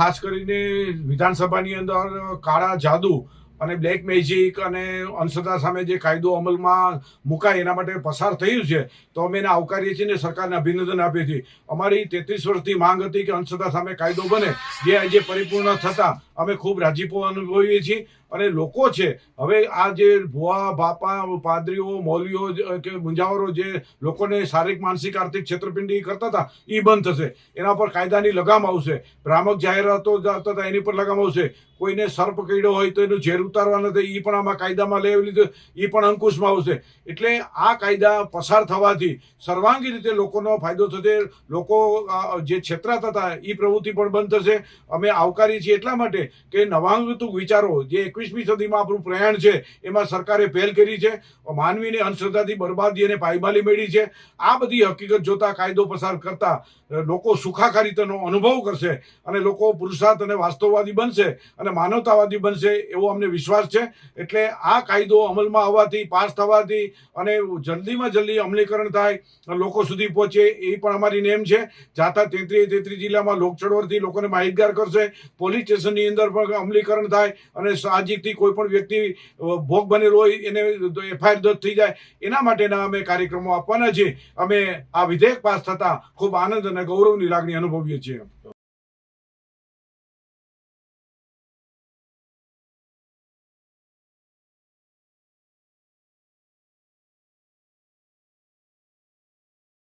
ખાસ કરીને વિધાનસભાની અંદર કાળા જાદુ અને બ્લેક મેજિક અને અંશતા સામે જે કાયદો અમલમાં મુકાય એના માટે પસાર થયું છે, તો અમે એને આવકારીએ છીએ ને સરકારને અભિનંદન આપીએ છીએ. અમારી તેત્રીસ વર્ષથી માંગ હતી કે અંશતા સામે કાયદો બને. જે આજે પરિપૂર્ણ થતાં અમે ખૂબ રાજીપો અનુભવીએ છીએ. અને લોકો છે, હવે આ જે ભુવા, બાપા, પાદરીઓ, મૌલીઓ કે મુંજાવરો જે લોકોને શારીરિક, માનસિક, આર્થિક છેતરપિંડી કરતા હતા એ બંધ થશે. એના પર કાયદાની લગામ આવશે. ભ્રામક જાહેરાતો આપતા હતા એની પર લગામ આવશે. કોઈને સર્પ કીડો હોય તો એનું ઝેર ઉતારવા નથી એ પણ આમાં કાયદામાં લઈ લીધું એ પણ અંકુશમાં આવશે. એટલે આ કાયદા પસાર થવાથી સર્વાંગી રીતે લોકોનો ફાયદો થશે, લોકો જે છેતરાતા હતા એ પ્રવૃત્તિ પણ બંધ થશે. અમે આવકારીએ છીએ એટલા માટે કે નવાંગતુક વિચારો, જે એકવીસમી સદીમાં આપણું પ્રયાણ છે, એમાં સરકારે પહેલ કરી છે, માનવીને અંધશ્રદ્ધાથી બરબાદી અને પાયમાલી મેળવી છે. આ બધી હકીકત જોતા કાયદો પસાર કરતા લોકો સુખાકારીતાનો અનુભવ કરશે અને લોકો પુરુષાર્થ અને વાસ્તવવાદી બનશે અને માનવતાવાદી બનશે એવો અમને વિશ્વાસ છે. એટલે આ કાયદો અમલમાં આવવાથી, પાસ થવાથી અને જલ્દીમાં જલ્દી અમલીકરણ થાય લોકો સુધી પહોંચે એ પણ અમારી નેમ છે. જાતા તેત્રીસ તેત્રી જિલ્લામાં લોકચળવળથી લોકોને માહિતગાર કરશે. પોલીસ સ્ટેશનની અંદર પણ અમલીકરણ થાય અને સાહજિકથી કોઈ પણ વ્યક્તિ ભોગ બનેલો હોય, એને એફઆઈઆર દર્જ થઈ જાય, એના માટેના અમે કાર્યક્રમો આપવાના છીએ. અમે આ વિધેયક પાસ થતા ખૂબ આનંદ અને ગૌરવની લાગણી અનુભવીએ છીએ.